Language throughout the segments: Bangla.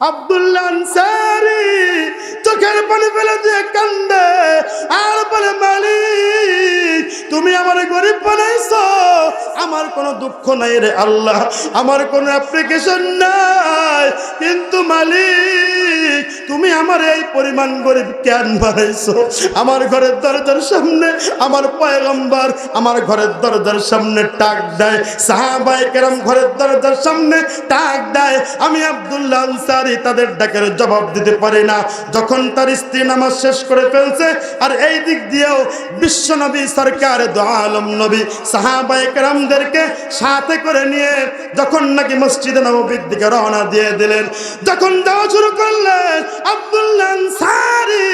আব্দুল্লাহ আনসারি চোখের পানি ফেলে তুমি আমার গরিব বানাইছো আমার কোনো দুঃখ নাই রে আল্লাহ, আমার কোনো অ্যাপ্লিকেশন নাই। কিন্তু মালিক, তুমি আমার এই পরিমাণ গরিব কেন বানাইছো আমার ঘরের দরজার সামনে আমার পয়গম্বর, আমার ঘরের দরজার সামনে টাক দেয়। সাহাবাই কেরাম ঘরের দরজার সামনে টাক দেয়। আমি আব্দুল্লাহ আনসারি তাদের ডাকের জবাব দিতে পারি না। যখন তার স্ত্রী নামাজ শেষ করে ফেলছে, আর এই দিক দিয়েও বিশ্বনবী সরকার দো আলম নবী সাহাবাই কেরামদেরকে সাথে করে নিয়ে যখন নাকি মসজিদে নবীর দিকে রওনা দিয়ে দিলেন, যখন দেওয়া শুরু করলেন আব্দুল্লাহ আনসারি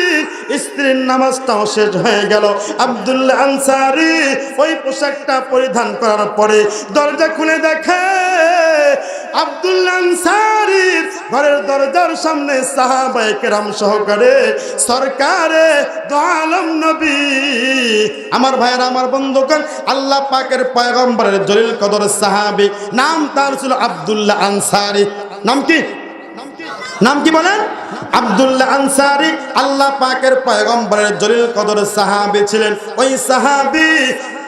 স্ত্রীর নামাজটাও শেষ হয়ে গেল। আব্দুল্লাহ আনসারি ওই পোশাকটা পরিধান করার পরে দরজা খুলে দেখে আব্দুল্লাহ ঘরের সহকারে নবী। আমার আমার আল্লাহ পাকের পয়গম্বরের জলিল নাম তার ছিল আব্দুল্লাহ আনসারি। নাম কি? নাম কি বলেন? আনসারি আল্লাহ পাকের পয়গম্বরের জলিল কদর সাহাবী ছিলেন। ওই সাহাবী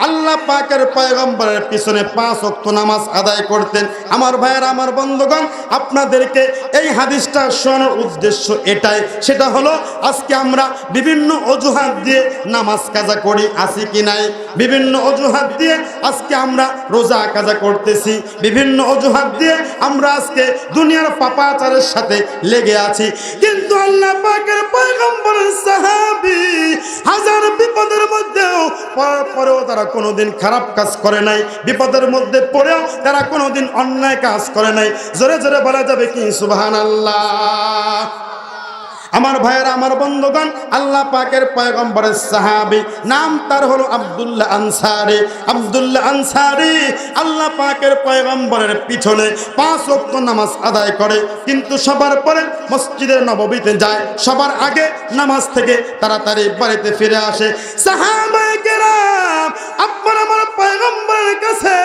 আল্লাহ পাকের পয়গম্বরের পিছনে পাঁচ অক্ত নামাজ আদায় করতেন। আমার ভাইয়ের, আমার বন্ধুগণ, আপনাদেরকে এই হাদিসটা শোনানোর উদ্দেশ্য এটাই। সেটা হলো, আজকে আমরা বিভিন্ন অজুহাত দিয়ে নামাজ কাজা করি আসি কি নাই? বিভিন্ন অজুহাত দিয়ে আজকে আমরা রোজা কাজা করতেছি। বিভিন্ন অজুহাত দিয়ে আমরা আজকে দুনিয়ার পাপাচারের সাথে লেগে আছি। কিন্তু আল্লাহ পাকের পয়গম্বরের সাহাবী পড়ার পরেও তারা কোনোদিন খারাপ কাজ করে নাই, বিপদের মধ্যে পড়েও তারা কোনোদিন অন্যায় কাজ করে নাই। জোরে জোরে বলা যাবে কি? সুবহান আল্লাহ আমার ভাইয়েরা, আমার বন্ধুগণ, আল্লাহ পাকের পয়গম্বরের সাহাবি, নাম তার হলো আব্দুল্লাহ আনসারি। আব্দুল্লাহ আনসারি আল্লাহ পাকের পয়গম্বরের পিছনে পাঁচ ওয়াক্ত নামাজ আদায় করে, কিন্তু সবার পরে মসজিদের নববীতে যায়। সবার আগে নামাজ থেকে তাড়াতাড়ি বাড়িতে ফিরে আসে। সাহাবায়ে কেরাম, আপনার আমার পয়গম্বরের কাছে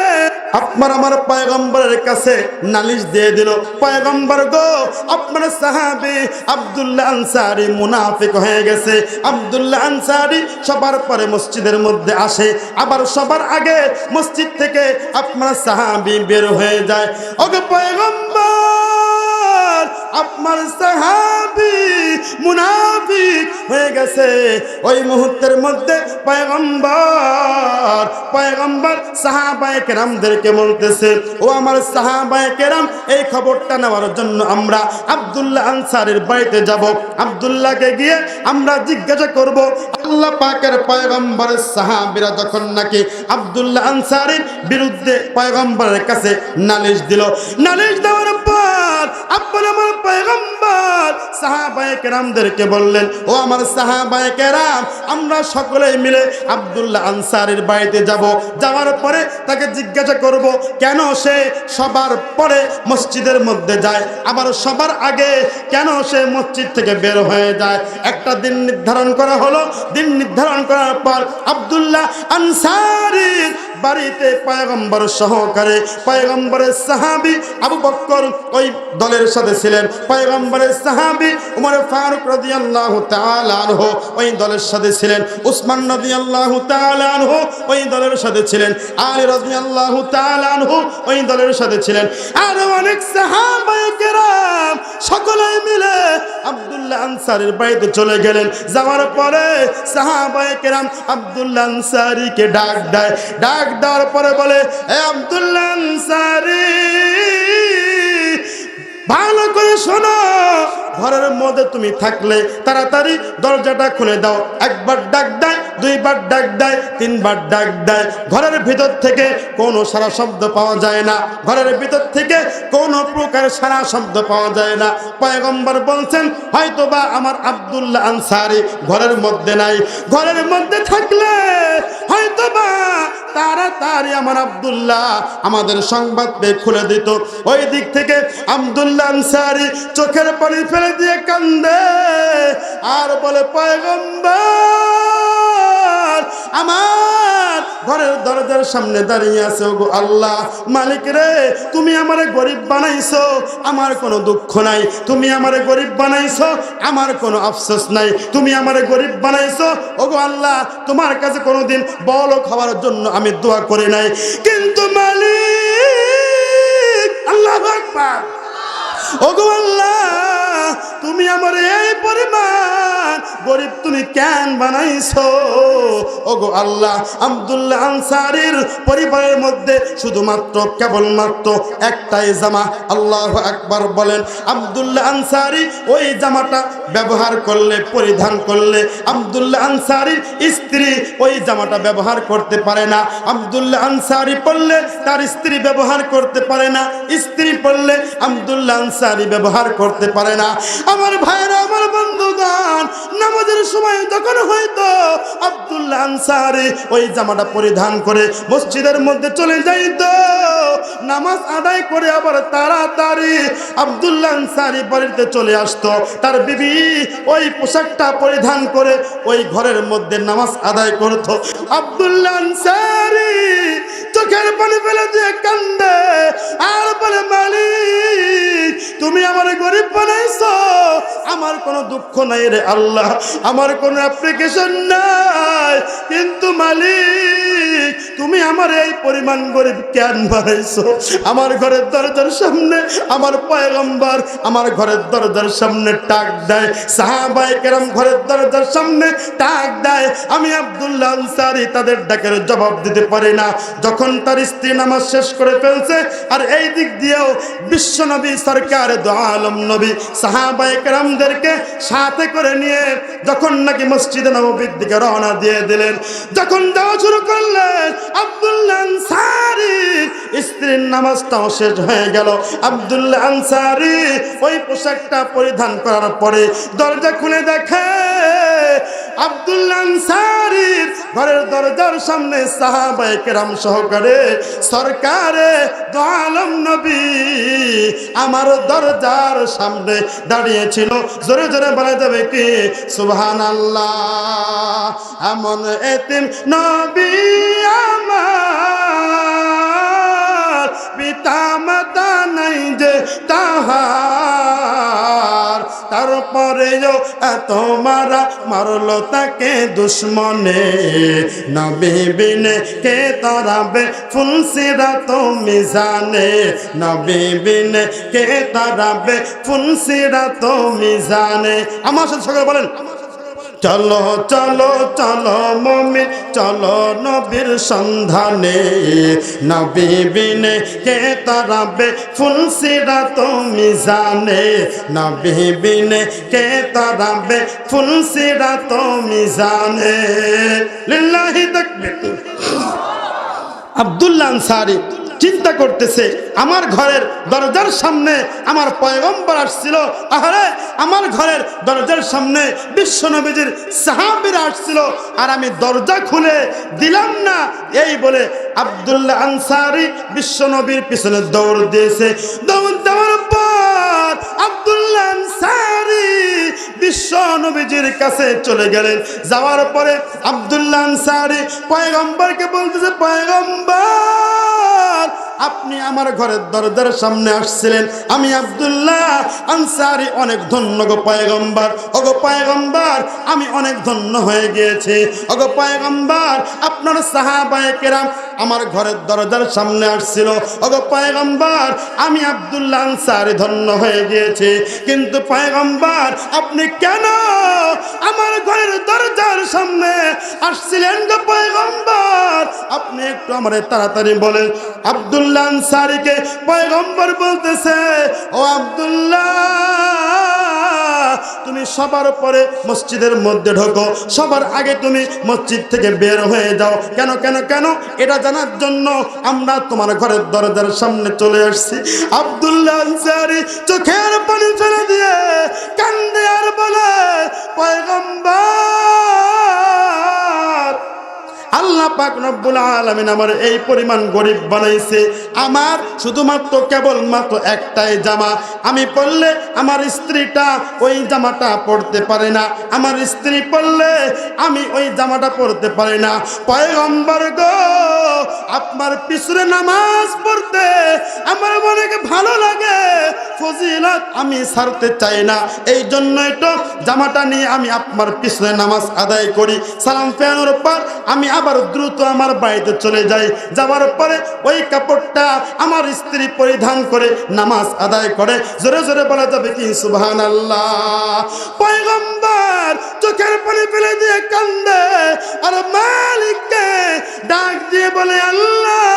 আপনার আমার পয়গম্বরের কাছে নালিশ দিয়ে দিল, পয়গম্বর গো, আপনার সাহাবি আব্দুল্লাহ আনসারি মুনাফিক হয়ে গেছে। আব্দুল্লাহ আনসারি সবার পরে মসজিদের মধ্যে আসে। আবার সবার আগে মসজিদ থেকে আপনার সাহাবি বের হয়ে যায়। ওকে পয়গম্বর আপনার সাহাবী মুনাফিক হয়ে গেছে। ওই মুহূর্তের মধ্যে পয়গম্বর পয়গম্বর সাহাবায়ে কেরামদেরকে বলতেছে, ও আমার সাহাবায়ে কেরাম, এই খবরটা নেওয়ার জন্য আমরা আব্দুল্লাহ আনসারের বাড়িতে যাব। আব্দুল্লাহকে গিয়ে আমরা জিজ্ঞাসা করব, আল্লাহ পাকের পয়গম্বরের সাহাবীরা যখন নাকি আব্দুল্লাহ আনসারের বিরুদ্ধে পয়গম্বরের কাছে নালিশ দিল। নালিশ দেওয়ার পর আপনার আমার পয়গম্বর। সাহাবায়ে কেরামদেরকে বললেন, ও আমার সাহাবায়ে কেরাম, আমরা সকলেই মিলে আব্দুল্লাহ আনসারের বাড়িতে যাব। যাওয়ার পরে তাকে জিজ্ঞাসা করব, কেন সে সবার পরে মসজিদের মধ্যে যায়? আবার সবার আগে কেন সে মসজিদ থেকে বের হয়ে যায়? একটা দিন নির্ধারণ করা হলো। দিন নির্ধারণ করার পর আব্দুল্লাহ আনসারির বাড়িতে পয়গম্বর সহকারে পয়গম্বরের সাহাবি আবু বক্কর ওই দলের সাথে ছিলেন। পয়গম্বরের সাহাবি উমর ফারুক রাদিয়াল্লাহু তাআলা আনহু ওই দলের সাথে ছিলেন। উসমান রাদিয়াল্লাহু তাআলা আনহু ওই দলের সাথে ছিলেন। আলী রাদিয়াল্লাহু তাআলা আনহু ওই দলের সাথে ছিলেন। আর অনেক কেরাম সকলে মিলে আব্দুল্লাহ আনসারের বাড়িতে চলে গেলেন। যাওয়ার পরে সাহাবায়ে কেরাম আব্দুল্লাহ আনসারিকে ডাক দেয়। ডাক দেওয়ার পরে বলে আব্দুল্লাহ আনসারি, ভালো করে শোনো। ঘরের মধ্যে তুমি থাকলে তাড়াতাড়ি দরজাটা খুলে দাও। একবার ডাক দেয়, দুইবার ডাক দেয়, তিনবার ডাক দেয়। ঘরের ভিতর থেকে কোনো সারা শব্দ পাওয়া যায় না। ঘরের ভিতর থেকে কোনো প্রকার সারা শব্দ পাওয়া যায় না। পয়গম্বর বলছেন হয়তো বা আমার আব্দুল্লাহ আনসারি ঘরের মধ্যে নাই। ঘরের মধ্যে থাকলে হয়তো বা তাড়াতাড়ি আমার আব্দুল্লাহ আমাদের সংবাদ খুলে দিত। ওই দিক থেকে আব্দুল্লাহ আনসারি চোখের পানি ফেলে দিয়ে কান্দে। আর বলে, পয়গম্বর! আমার ঘরের দরজার সামনে দাঁড়িয়ে আছে, ওগো আল্লাহ, মালিক রে, তুমি আমারে গরিব বানাইছো, আমার কোনো দুঃখ নাই। তুমি আমারে গরিব বানাইছো, আমার কোনো আফসোস নাই। তুমি আমারে গরিব বানাইছো, ওগো আল্লাহ, তোমার কাছে কোনোদিন বল খাওয়ার জন্য আমি দোয়া করি নাই। কিন্তু মালিক, আল্লাহ ওগো আল্লাহ তুমি আমার এই পরিমাণ গরিব তুমি কেন বানাইছো? ওগো আল্লাহ, আব্দুল্লাহ আনসারির পরিবারের মধ্যে শুধুমাত্র কেবলমাত্র একটাই জামা, আল্লাহ আকবার বলেন, আব্দুল্লাহ আনসারি ওই জামাটা ব্যবহার করলে, পরিধান করলে, আব্দুল্লাহ আনসারির স্ত্রী ওই জামাটা ব্যবহার করতে পারে না, আব্দুল্লাহ আনসারি পড়লে তার স্ত্রী ব্যবহার করতে পারে না, স্ত্রী পড়লে আব্দুল্লাহ আনসারি ব্যবহার করতে পারে না। আমার ভাইরা আমার বন্ধুগণ, নামাজের সময় যখন হয়তো আব্দুল্লাহ আনসারি ওই জামাটা পরিধান করে মসজিদের মধ্যে চলে যাইতো, নামাজ আদায় করে আবার তাড়াতাড়ি আব্দুল্লাহ আনসারি বাড়িতে চলে আসতো। তার বিবি ওই পোশাকটা পরিধান করে ওই ঘরের মধ্যে নামাজ আদায় করত। আব্দুল্লাহ আনসারি চোখের পানি ফেলে দিয়ে কান্দে। আর বলে, মালিক, তুমি আমার গরিব বানাইছ। আমার কোনো দুঃখ নাই রে আল্লাহ। আমার কোনো অ্যাপ্লিকেশন নাই। কিন্তু মালিক তুমি আমার এই পরিমাণ গরিব কেন বানাইছো আমার ঘরের দরজার সামনে আমার পয়গম্বর আমার ঘরের দরজার সামনে টাক দেয়। সাহাবাই কেরাম ঘরের দরজার সামনে টাক দেয়। আমি আব্দুল্লাহ আনসারি তাদের ডাকের জবাব দিতে পারি না। যখন তার স্ত্রী নামাজ শেষ করে ফেলছে, আর এই দিক দিয়েও বিশ্ব নবী সরকার দো আলম নবী সাহাবাই কেরামদেরকে সাথে করে নিয়ে যখন নাকি মসজিদে নবীর দিকে রওনা দিয়ে দিলেন, যখন যাওয়া শুরু করলেন আব্দুল্লাহ আনসারি, স্ত্রীর নামাজটাও শেষ হয়ে গেল। আব্দুল্লাহ আনসারি ওই পোশাকটা পরিধান করার পরে দরজা খুলে দেখে আব্দুল্লাহ আনসারির ঘরের দরজার সামনে সাহাবায়ে কেরাম সহকারে, সরকারে দোয়ালম নবী, আমার দরজার সামনে দাঁড়িয়েছিল। জোরে জোরে বলা যাবে কি? সুবহান আল্লাহ এমন এতিম নবী পিতা মাতা নাই যে তাহার। তারপরেও এত মারা মারলো তাকে দুশ্মনে। নবী বিনে কে তারাবে ফুলসিরা তো মিজানে। নবী বিনে কে তারাবে ফুলসিরা তো মিজানে। আমার সাথে সকালে বলেন চলো চলো চলো মমি, চলো নবীর সন্ধানে। নবী বিনে কে তারাবে ফুলসিরা তুমি জানে। নবী বিনে কে তারাবে ফুলসিরা তুমি জানে। লিল্লাহি তাকবীর। আব্দুল্লাহ আনসারি। চিন্তা করতেছে, আমার ঘরের দরজার সামনে আমার পয়গম্বর আসছিল। আহারে, আমার ঘরের দরজার সামনে বিশ্ব নবীজির সাহাবিরা আসছিল। আর আমি দরজা খুলে দিলাম না, এই বলে আব্দুল্লাহ আনসারি বিশ্ব নবীর পিছনে দৌড় দিয়েছে। দৌড় দেওয়ার পর আব্দুল্লাহ আনসারি বিশ্ব নবীজির কাছে চলে গেলেন। যাওয়ার পরে আব্দুল্লাহ আনসারি পয়গম্বরকে বলতেছে, পয়গম্বর! আপনি আমার ঘরের দরজার সামনে আসছিলেন। আমি আব্দুল্লাহ আনসারি অনেক ধন্য গো পয়গম্বর। ওগো পয়গম্বর, আমি অনেক ধন্য হয়ে গিয়েছি। ওগো পয়গম্বর, আপনার সাহাবায়ে কেরাম আমার ঘরের দরজার সামনে আসছিল। ওগো পয়গম্বর, আমি আব্দুল্লাহ আনসারি ধন্য হয়ে গিয়েছি। কিন্তু পায়গম্বার, আপনি কেন আমার ঘরের দরজার সামনে আসছিলেন গো পয়গম্বর? আপনি একটু আমার তাড়াতাড়ি বলেন। আব্দুল্লাহ আনসারিকে পয়গম্বর বলতেছে, ও আব্দুল্লাহ, তুমি সবার পরে মসজিদের মধ্যে ঢোকো, সবার আগে তুমি মসজিদ থেকে বের হয়ে যাও। কেন কেন কেন? এটা জানার জন্য আমরা তোমার ঘরের দরজার সামনে চলে আসছি। আব্দুল্লাহ আনসারি চোখের পানি ফেলে দিয়ে কান্দে আর বলে, পয়গম্বর আল্লাহ পাক রব্বুল আলামিন আমার এই পরিমাণ গরিব বানাইছে। আমার শুধুমাত্র কেবল মাত্র একটাই জামা। আমি পরলে আমার স্ত্রীটা ওই জামাটা পরতে পারে না। আমার স্ত্রী পড়লে আমি ওই জামাটা পরতে পারি না। পয়গম্বর গো, আপনার পিছনে নামাজ পড়তে আমার মনে ভালো লাগে। ফজিলত আমি ছাড়তে চাই না। এই জন্যই তো জামাটা নিয়ে আমি আপনার পিছনে নামাজ আদায় করি। সালাম ফেরানোর পর আমি আবার দ্রুত আমার বাড়িতে চলে যাই যাওয়ার পরে ওই কাপড়টা আমার স্ত্রী পরিধান করে নামাজ আদায় করে। জোরে জোরে বলা যাবে কি সুবহান আল্লাহ চোখের পানি ফেলে দিয়ে কান্দে। আর মালিককে ডাক দিয়ে বলে, আল্লাহ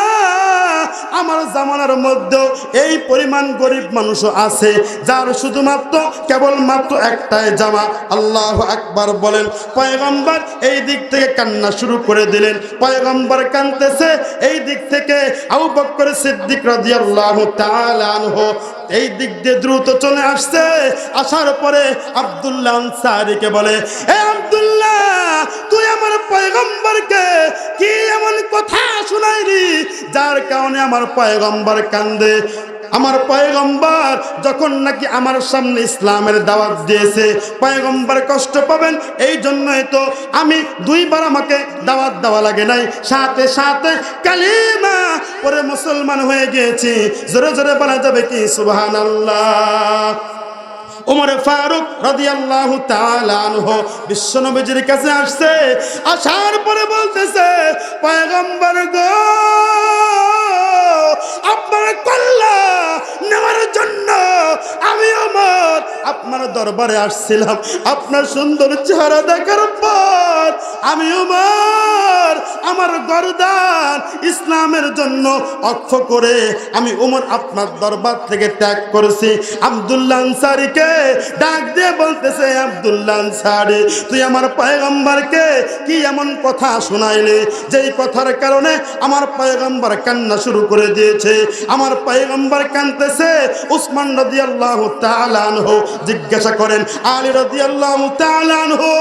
আমার জামানার মধ্যেও এই পরিমাণ গরিব মানুষও আছে, যার শুধুমাত্র কেবলমাত্র একটাই জামা। আল্লাহ আকবার বলেন, পয়গম্বর এই দিক থেকে কান্না শুরু করে দিলেন। পয়গম্বর কানতেছে এই দিক থেকে আবু বক্কর সিদ্দিক রাদিয়াল্লাহু তাআলা আনহু এই দিক দিয়ে দ্রুত চলে আসছে। আসার পরে আব্দুল্লাহ আনসারীকে বলে, এ আব্দুল্লাহ তুই আমার পয়গম্বরকে কি এমন কথা শুনাইলি? যার কারণে আমার পয়গম্বর কান্দে। আমার পয়গম্বর যখন নাকি আমার সামনে ইসলামের দাওয়াত দিয়েছে, পয়গম্বর কষ্ট পাবেন এই জন্যই তো আমি দুইবার আমাকে দাওয়াত দেওয়া লাগে নাই। সাথে সাথে কালিমা পরে মুসলমান হয়ে গিয়েছি। জোরে জোরে বলা যাবে কি? সুবহান ওমর ফারুক রাদিয়াল্লাহু তাআলা আনহু বিশ্বনবীজির কাছে আসছে, আসার পরে বলতেছে, পয়গম্বর গো, আপনার কল্লা নেওয়ার জন্য আমি ওমর আপনার দরবারে আসছিলাম, আপনার সুন্দর চেহারা দেখার পর আমি ওমর আমার গরদান ইসলামের জন্য অক্ষ করে আমি ওমর আপনার দরবার থেকে ত্যাগ করেছি। আব্দুল্লাহ আনসারিকে ডাক দিয়ে বলতেছে, আব্দুল্লাহ আনসারি, তুই আমার পয়গম্বরকে কি এমন কথা শোনাইলে? যেই কথার কারণে আমার পয়গম্বর কান্না শুরু করে দিয়েছে। আমার পয়গম্বর কানতেছে উসমান রাদিয়াল্লাহু তাআলা আনহু জিজ্ঞাসা করেন, আলী রাদিয়াল্লাহু তাআলা আনহু?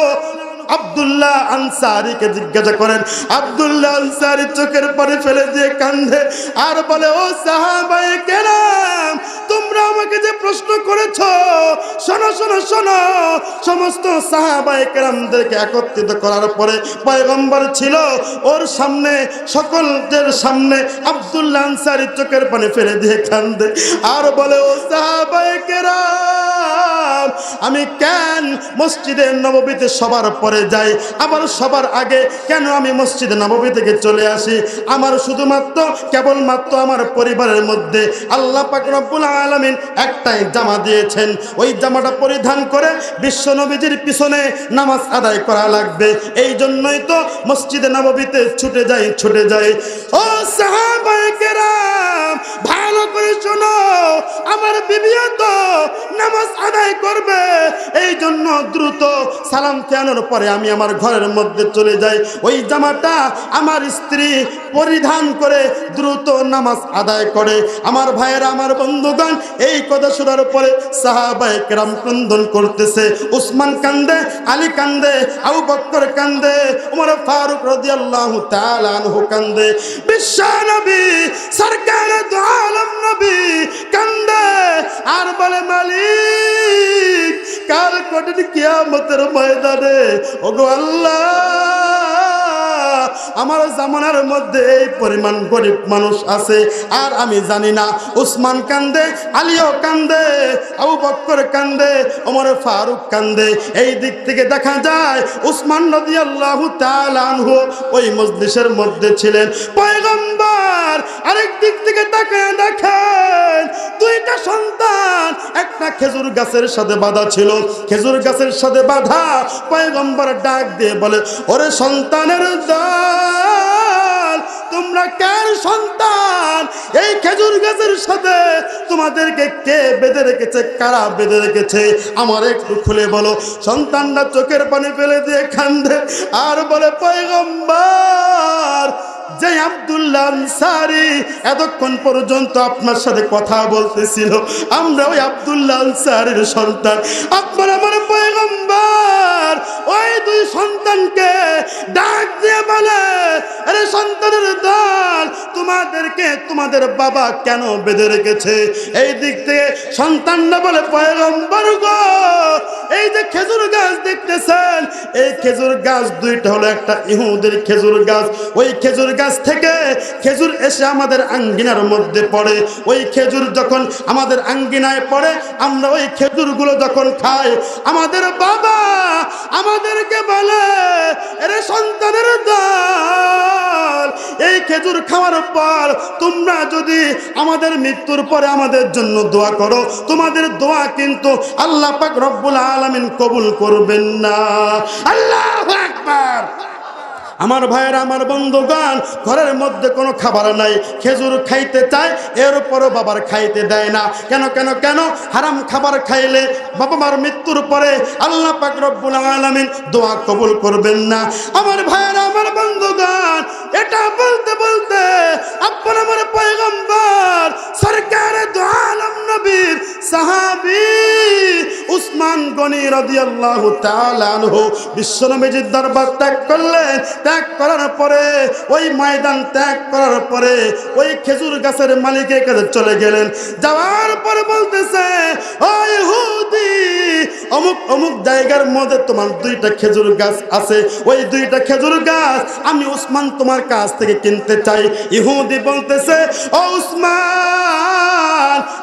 আব্দুল্লাহ আনসারিকে জিজ্ঞাসা করেন, আব্দুল্লাহ আনসারি চোখের পরে ফেলে দিয়ে কান্দে আর বলে, ও সাহাবাই যে প্রশ্ন করেছ? শোনো শোনো শোনো। সমস্ত সাহাবাই কেরামদেরকে একত্রিত করার পরে পয়গম্বর ছিল। ওর সামনে, সকলদের সামনে আব্দুল্লাহ আনসারি চোখের পানি ফেলে দিয়ে কান্দে। আর বলে, ও সাহাবাই কেরাম, আমি কেন মসজিদে নববীতে সবার পরে যাই? আবার সবার আগে কেন আমি মসজিদে নববী থেকে চলে আসি? আমার শুধুমাত্র, কেবলমাত্র আমার পরিবারের মধ্যে আল্লাহ পাক আলামিন একটাই জামা দিয়েছেন। ওই জামাটা পরিধান করে বিশ্ব নবীজির পিছনে নামাজ আদায় করা লাগবে। এই জন্যই তো মসজিদে নববীতে ছুটে যাই ছুটে যাই। ও ভালো করে শোনো, আমার বিবিও তো নামাজ আদায় করবে। এই জন্য দ্রুত সালাম ফেরানোর পরে আমি আমার ঘরের মধ্যে চলে যাই। ওই জামাটা আমার স্ত্রী পরিধান করে দ্রুত নামাজ আদায় করে। আমার ভাইয়েরা, আমার বন্ধুগণ, এই কথা শোনার পরে সাহাবায়ে কেরাম ক্রন্দন করতেছে। উসমান কান্দে, আলী কান্দে, আবু বক্কর কান্দে, উমর ফারুক রাদিয়াল্লাহু তাআলা আনহু কান্দে। বিশ্ব নবী, সরকার আলম নবী কান্দে। আর বলে, মালিক, কাল কঠিন কিয়ামতের ময়দানে, ওগো আল্লাহ আমার জামানার মধ্যে এই পরিমাণ গরিব মানুষ আছে, আর আমি জানি না। উসমান কান্দে, আলিও কান্দে, আবু বক্কর কান্দে, ওমর ফারুক কান্দে। এই দিক থেকে দেখা যায়, উসমান নদী আল্লাহ আনহু ওই মজলিসের মধ্যে ছিলেন। পয়গম্বর আরেক দিক থেকে তাকায় দেখেন, দুইটা সন্তান, একটা খেজুর গাছের সাথে বাঁধা ছিল। খেজুর গাছের সাথে বাঁধা পয়গম্বর ডাক দিয়ে বলে, ওরে সন্তানের দল তোমরা কার সন্তান? এই খেজুর গাছের সাথে তোমাদেরকে কে বেঁধে রেখেছে? কারা বেঁধে রেখেছে? আমার একটু খুলে বলো। সন্তানরা চোখের পানি ফেলে দিয়ে খান্দে আর বলে, পয়গম্বর যে আব্দুল্লাহ আনসারি এতক্ষণ পর্যন্ত আপনার সাথে কথা বলতেছিল, আমরা ওই আব্দুল্লাহ আনসারির সন্তান। আপনার আমার পয়গম্বর, ওই দুই সন্তানকে ডাক দিয়ে বলে, আরে সন্তানের দল তোমাদেরকে তোমাদের বাবা কেন বেঁধে রেখেছে? এই দিক থেকে সন্তানরা বলে, পয়গম্বর গো, এই যে খেজুর গাছ দেখতেছেন, এই খেজুর গাছ দুইটা হলো একটা ইহুদের খেজুর গাছ। ওই খেজুর গাছ থেকে খেজুর এসে আমাদের আঙ্গিনার মধ্যে পড়ে। ওই খেজুর যখন আমাদের আঙ্গিনায় পড়ে, আমরা ওই খেজুরগুলো যখন খাই, আমাদের বাবা আমাদেরকে বলে, এরে সন্তানের দল, এই খেজুর খাওয়ার পর তোমরা যদি আমাদের মৃত্যুর পরে আমাদের জন্য দোয়া করো, তোমাদের দোয়া কিন্তু আল্লাহ পাক রব্বুল আলমিন কবুল করবেন না। আল্লাহ আকবার। আমার ভাইয়ের, আমার বন্ধুগান ঘরের মধ্যে কোনো খাবার নাই। খেজুর খাইতে চায়, এর উপরও বাবার খাইতে দেয় না। কেন কেন কেন? হারাম খাবার খাইলে বাবা মার মৃত্যুর পরে আল্লাহ পাক রব্বুল আলামিন দোয়া কবুল করবেন না। আমার ভাইয়ের, আমার বন্ধুগান এটা বলতে বলতে আপনার আমার পয়গম্বর, সরকারে দো আলম নবীর সাহাবী উসমান গনি রাদিয়াল্লাহু তাআলা আনহু বিশ্বনবীজির দরবার ত্যাগ করলেন। ত্যাগ করার পরে, ওই ময়দান ত্যাগ করার পরে ওই খেজুর গাছের মালিকের কাছে চলে গেলেন। যাওয়ার পরে বলতেছে অমুক অমুক জায়গার মধ্যে তোমার দুইটা খেজুর গাছ আছে। ওই দুইটা খেজুর গাছ আমি উসমান তোমার কাছ থেকে কিনতে চাই। ইহুদি বলতেছে, ও উসমান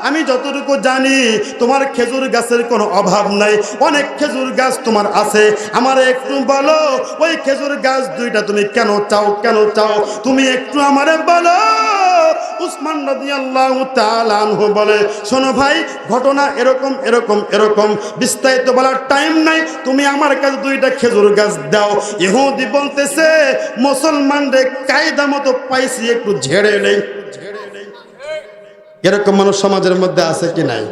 আমি যতটুকু জানি, তোমার খেজুর গাছের কোনো অভাব নাই। অনেক খেজুর গাছ তোমার আছে। আমার একটু বলো, ওই খেজুর গাছ দুইটা তুমি কেন চাও কেন চাও? তুমি একটু আমারে বলো। উসমান রাদিয়াল্লাহু তাআলা আনহু বলে, শোনো ভাই, ঘটনা এরকম এরকম এরকম। বিস্তারিত বলার টাইম নাই। তুমি আমার কাছে দুইটা খেজুর গাছ দাও। ইহুদি বলতেছে মুসলমানদের কায়দা মতো পাইছি, একটু ঝেড়ে নেই। এরকম মানুষ সমাজের মধ্যে আছে কি নাই?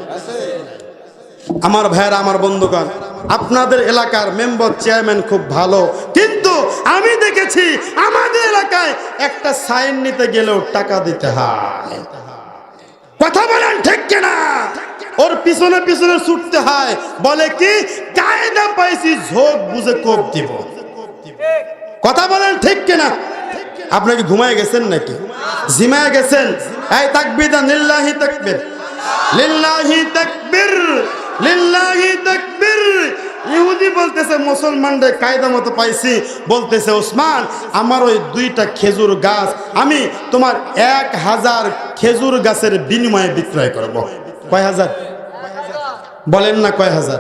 আমার ভাইয়েরা, আমার বন্ধুগণ, আপনাদের এলাকার মেম্বার, চেয়ারম্যান খুব ভালো, কিন্তু আমি দেখেছি আমাদের এলাকায় একটা সাইন নিতে গেলেও টাকা দিতে হয়। কথা বলেন ঠিক কিনা? ওর পিছনে পিছনে ছুটতে হয়, বলে কি, কায়দা পাইছি, ঝোঁক বুঝে কোপ দিব। কথা বলেন ঠিক কিনা? আপনি কি ঘুমায় গেছেন নাকি? জিমায় গেছেন? এই তাকবির লিল্লাহি তাকবির। লিল্লাহি তাকবির লিল্লাহি তাকবির। ইহুদি বলতেছে, মুসলমানদের কায়দা মতো পাইছি। বলতেছে, ওসমান, আমার ওই দুইটা খেজুর গাছ, আমি তোমার এক হাজার খেজুর গাছের বিনিময়ে বিক্রয় করব। কয় হাজার? বলেন না কয় হাজার।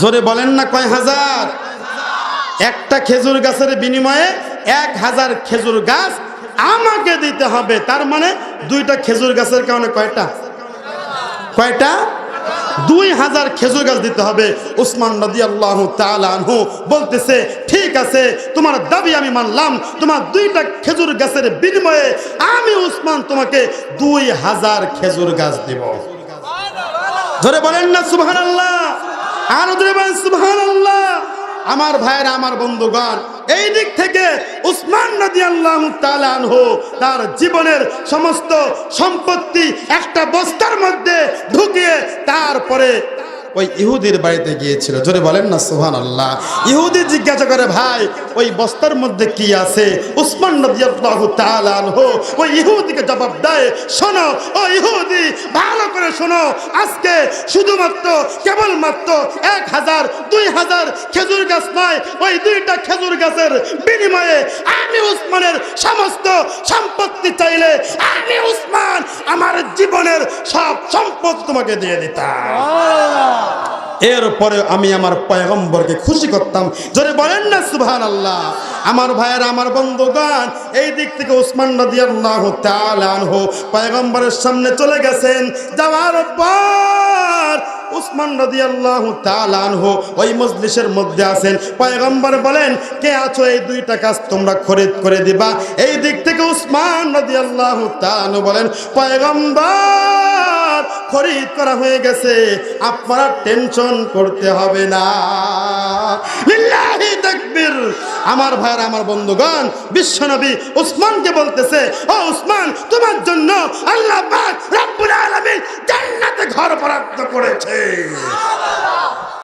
জোরে বলেন না কয় হাজার। একটা খেজুর গাছের বিনিময়ে এক হাজার খেজুর গাছ আমাকে দিতে হবে। তার মানে দুইটা খেজুর গাছের কারণে কয়টা? কয়টা? দুই হাজার খেজুর গাছ দিতে হবে। উসমান নদী আল্লাহ আনহু বলতেছে, ঠিক আছে, তোমার দাবি আমি মানলাম। তোমার দুইটা খেজুর গাছের বিনিময়ে আমি উসমান তোমাকে দুই হাজার খেজুর গাছ দেব। ধরে বলেন না সুবহান আল্লাহ আর ধরে বলেন সুবহান আল্লাহ আমার ভাইয়েরা, আমার বন্ধুগণ, এই দিক থেকে উসমান নদী আল্লাহ আনহু তার জীবনের সমস্ত সম্পত্তি একটা বস্তার মধ্যে ঢুকিয়ে তারপরে ওই ইহুদির বাড়িতে গিয়েছিল। জোরে বলেন না সুহান আল্লাহ ইহুদি জিজ্ঞাসা করে, ভাই, ওই বস্তার মধ্যে কি আছে? উসমান ইহুদিকে জবাব দেয়, শোনো, ও ইহুদি, ভালো করে শোনো। আজকে শুধুমাত্র, কেবলমাত্র এক হাজার, দুই হাজার খেজুর গাছ নয়, ওই দুইটা খেজুর গাছের বিনিময়ে আমি উসমানের সমস্ত সম্পত্তি চাইলে আমি উসমান আমার জীবনের সব সম্পদ তোমাকে দিয়ে দিতাম। এরপরে আমি আমার পয়গম্বরকে খুশি করতাম। যদি বলেন না সুবহান আল্লাহ আমার ভাইয়ের, আমার বন্ধুগণ, এই দিক থেকে উসমান রাদিয়াল্লাহু তাআলা আনহু পয়গম্বরের সামনে চলে গেছেন। যাওয়ার পর উসমান রাদিয়াল্লাহু তাআলা আনহু ওই মজলিসের মধ্যে আছেন। পয়গম্বর বলেন, কে আছো? এই দুইটা কাজ তোমরা খরিদ করে দিবা। এই দিক থেকে উসমান রাদিয়াল্লাহু তাআলা আনহু বলেন, পয়গম্বর ঘর খরিদ করা হয়ে গেছে, আপনারা টেনশন করতে হবে না। আমার ভাইয়ের, আমার বন্ধুগণ, বিশ্বনবী উসমানকে বলতেছে, ও উসমান, তোমার জন্য আল্লাহ পাক রব্বুল ঘর বরাদ্দ করেছে।